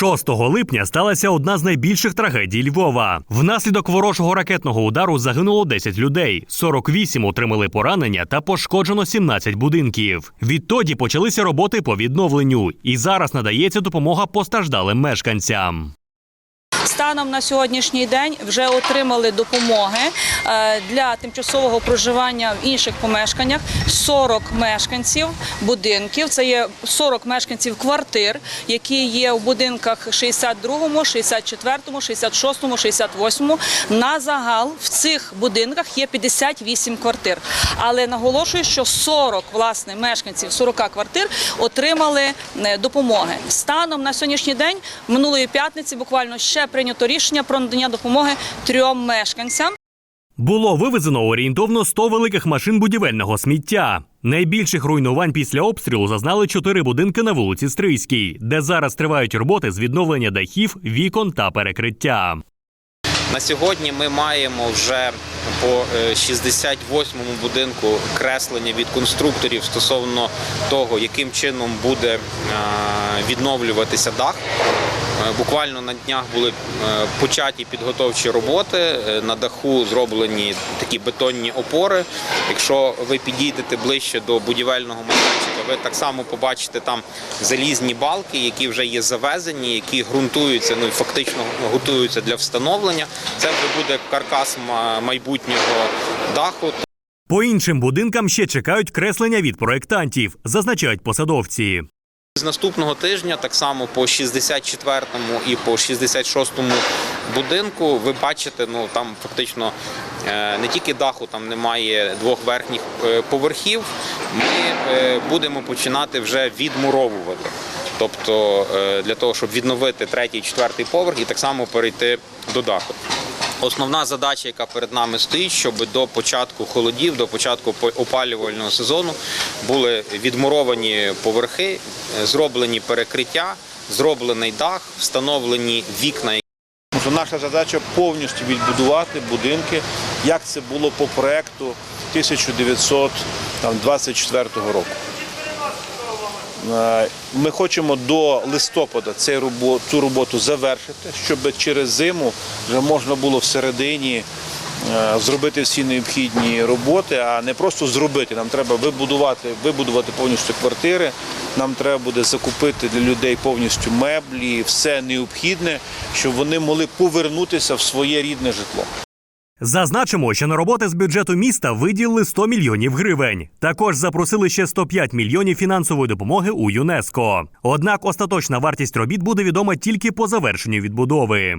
6 липня сталася одна з найбільших трагедій Львова. Внаслідок ворожого ракетного удару загинуло 10 людей, 48 отримали поранення та пошкоджено 17 будинків. Відтоді почалися роботи по відновленню, і зараз надається допомога постраждалим мешканцям. Станом на сьогоднішній день вже отримали допомоги е, для тимчасового проживання в інших помешканнях 40 мешканців будинків. Це є 40 мешканців квартир, які є в будинках 62, 64, 66, 68. На загал в цих будинках є 58 квартир. Але наголошую, що 40 власне мешканців 40 квартир отримали е, допомоги. Станом на сьогоднішній день минулої п'ятниці буквально ще прийнято рішення про надання допомоги трьом мешканцям. Було вивезено орієнтовно 100 великих машин будівельного сміття. Найбільших руйнувань після обстрілу зазнали чотири будинки на вулиці Стрийській, де зараз тривають роботи з відновлення дахів, вікон та перекриття. На сьогодні ми маємо вже по е, 68-му будинку креслення від конструкторів стосовно того, яким чином буде е, відновлюватися дах. Е, Буквально на днях були е, початі підготовчі роботи. Е, На даху зроблені такі бетонні опори. Якщо ви підійдете ближче до будівельного майданчика, ви так само побачите там залізні балки, які вже є завезені, які ґрунтуються, ну і фактично готуються для встановлення. Це вже буде каркас майбутнього даху. По іншим будинкам ще чекають креслення від проєктантів, зазначають посадовці. З наступного тижня, так само по 64-му і по 66-му будинку, ви бачите, ну там фактично е, не тільки даху, там немає двох верхніх е, поверхів. Ми е, будемо починати вже відмуровувати. Тобто для того, щоб відновити третій, четвертий поверх і так само перейти до даху. Основна задача, яка перед нами стоїть, щоб до початку холодів, до початку по- опалювального сезону були відмуровані поверхи, зроблені перекриття, зроблений дах, встановлені вікна, наша задача повністю відбудувати будинки, як це було по проекту 1924 року. Е, Ми хочемо до листопада цю роботу завершити, щоб через зиму вже можна було всередині е, зробити всі необхідні роботи, а не просто зробити. Нам треба вибудувати, вибудувати повністю квартири. Нам треба буде закупити для людей повністю меблі, все необхідне, щоб вони могли повернутися в своє рідне житло. Зазначимо, що на роботи з бюджету міста виділили 100 мільйонів гривень. Також запросили ще 105 мільйонів фінансової допомоги у ЮНЕСКО. Однак остаточна вартість робіт буде відома тільки по завершенню відбудови.